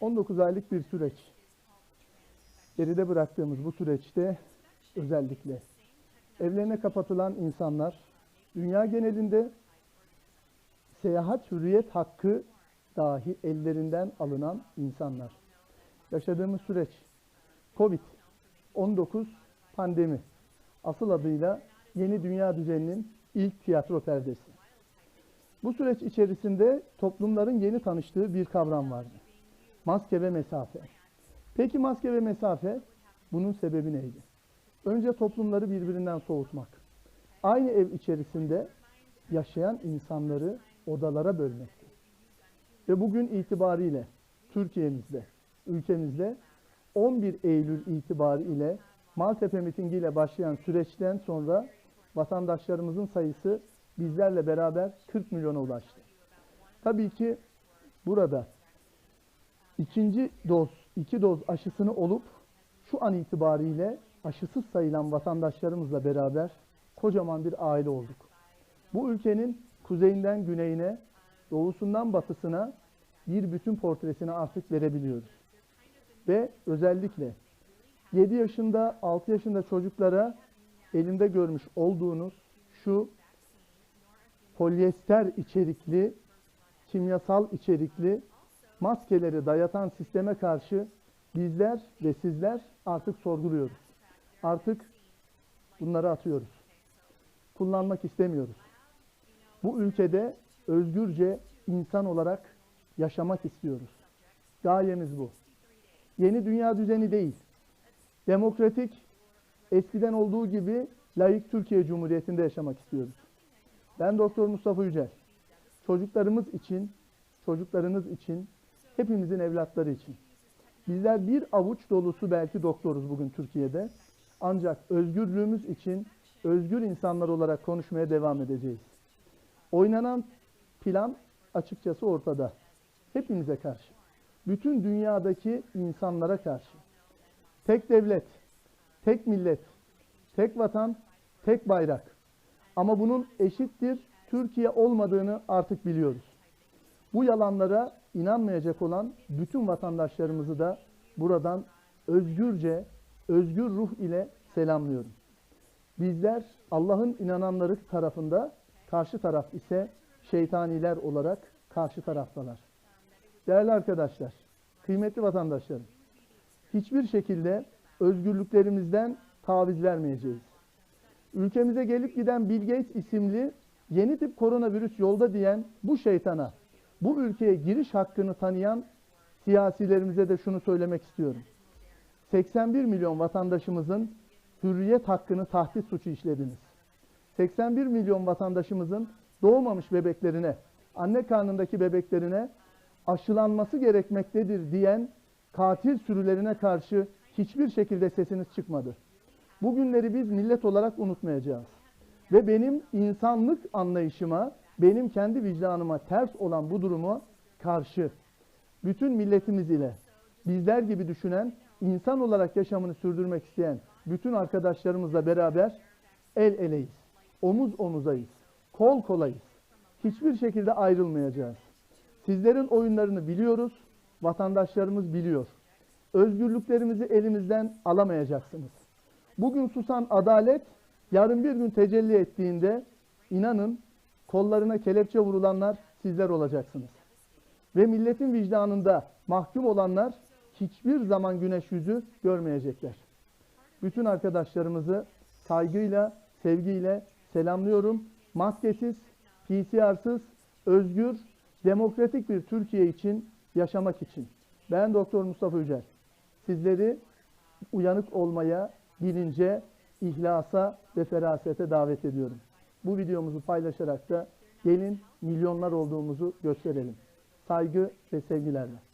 19 aylık bir süreç. Geride bıraktığımız bu süreçte özellikle evlerine kapatılan insanlar, dünya genelinde seyahat hürriyet hakkı dahi ellerinden alınan insanlar. Yaşadığımız süreç Covid-19 pandemi. Asıl adıyla yeni dünya düzeninin ilk tiyatro perdesi. Bu süreç içerisinde toplumların yeni tanıştığı bir kavram vardı. Maske ve mesafe. Peki maske ve mesafe bunun sebebi neydi? Önce toplumları birbirinden soğutmak. Aynı ev içerisinde yaşayan insanları odalara bölmekti. Ve bugün itibariyle Türkiye'mizde, ülkemizde 11 Eylül itibariyle Maltepe mitingiyle başlayan süreçten sonra vatandaşlarımızın sayısı bizlerle beraber 40 milyona ulaştı. Tabii ki burada ikinci doz, iki doz aşısını olup şu an itibariyle aşısız sayılan vatandaşlarımızla beraber kocaman bir aile olduk. Bu ülkenin kuzeyinden güneyine, doğusundan batısına bir bütün portresini artık verebiliyoruz. Ve özellikle 7 yaşında, 6 yaşında çocuklara elimde görmüş olduğunuz şu polyester içerikli, kimyasal içerikli maskeleri dayatan sisteme karşı bizler ve sizler artık sorguluyoruz. Artık bunları atıyoruz. Kullanmak istemiyoruz. Bu ülkede özgürce insan olarak yaşamak istiyoruz. Gayemiz bu. Yeni dünya düzeni değil. Demokratik, eskiden olduğu gibi layık Türkiye Cumhuriyeti'nde yaşamak istiyoruz. Ben Doktor Mustafa Yücel. Çocuklarımız için, çocuklarınız için, hepimizin evlatları için. Bizler bir avuç dolusu belki doktoruz bugün Türkiye'de. Ancak özgürlüğümüz için özgür insanlar olarak konuşmaya devam edeceğiz. Oynanan plan açıkçası ortada. Hepimize karşı. Bütün dünyadaki insanlara karşı. Tek devlet, tek millet, tek vatan, tek bayrak. Ama bunun eşittir Türkiye olmadığını artık biliyoruz. Bu yalanlara inanmayacak olan bütün vatandaşlarımızı da buradan özgürce, özgür ruh ile selamlıyorum. Bizler Allah'ın inananları tarafında, karşı taraf ise şeytaniler olarak karşı taraftalar. Değerli arkadaşlar, kıymetli vatandaşlarım, hiçbir şekilde özgürlüklerimizden taviz vermeyeceğiz. Ülkemize gelip giden Bill Gates isimli yeni tip koronavirüs yolda diyen bu şeytana, bu ülkeye giriş hakkını tanıyan siyasilerimize de şunu söylemek istiyorum. 81 milyon vatandaşımızın hürriyet hakkını tahdit suçu işlediniz. 81 milyon vatandaşımızın doğmamış bebeklerine, anne karnındaki bebeklerine aşılanması gerekmektedir diyen katil sürülerine karşı hiçbir şekilde sesiniz çıkmadı. Bu günleri biz millet olarak unutmayacağız. Ve benim insanlık anlayışıma, benim kendi vicdanıma ters olan bu durumu karşı bütün milletimiz ile bizler gibi düşünen, insan olarak yaşamını sürdürmek isteyen bütün arkadaşlarımızla beraber el eleyiz. Omuz omuzayız. Kol kolayız. Hiçbir şekilde ayrılmayacağız. Sizlerin oyunlarını biliyoruz. Vatandaşlarımız biliyor. Özgürlüklerimizi elimizden alamayacaksınız. Bugün susan adalet yarın bir gün tecelli ettiğinde inanın kollarına kelepçe vurulanlar sizler olacaksınız. Ve milletin vicdanında mahkum olanlar hiçbir zaman güneş yüzü görmeyecekler. Bütün arkadaşlarımızı saygıyla, sevgiyle selamlıyorum. Maskesiz, PCR'sız, özgür, demokratik bir Türkiye için, yaşamak için. Ben Doktor Mustafa Yücel. Sizleri uyanık olmaya, bilince, ihlasa ve ferasete davet ediyorum. Bu videomuzu paylaşarak da gelin milyonlar olduğumuzu gösterelim. Saygı ve sevgilerle.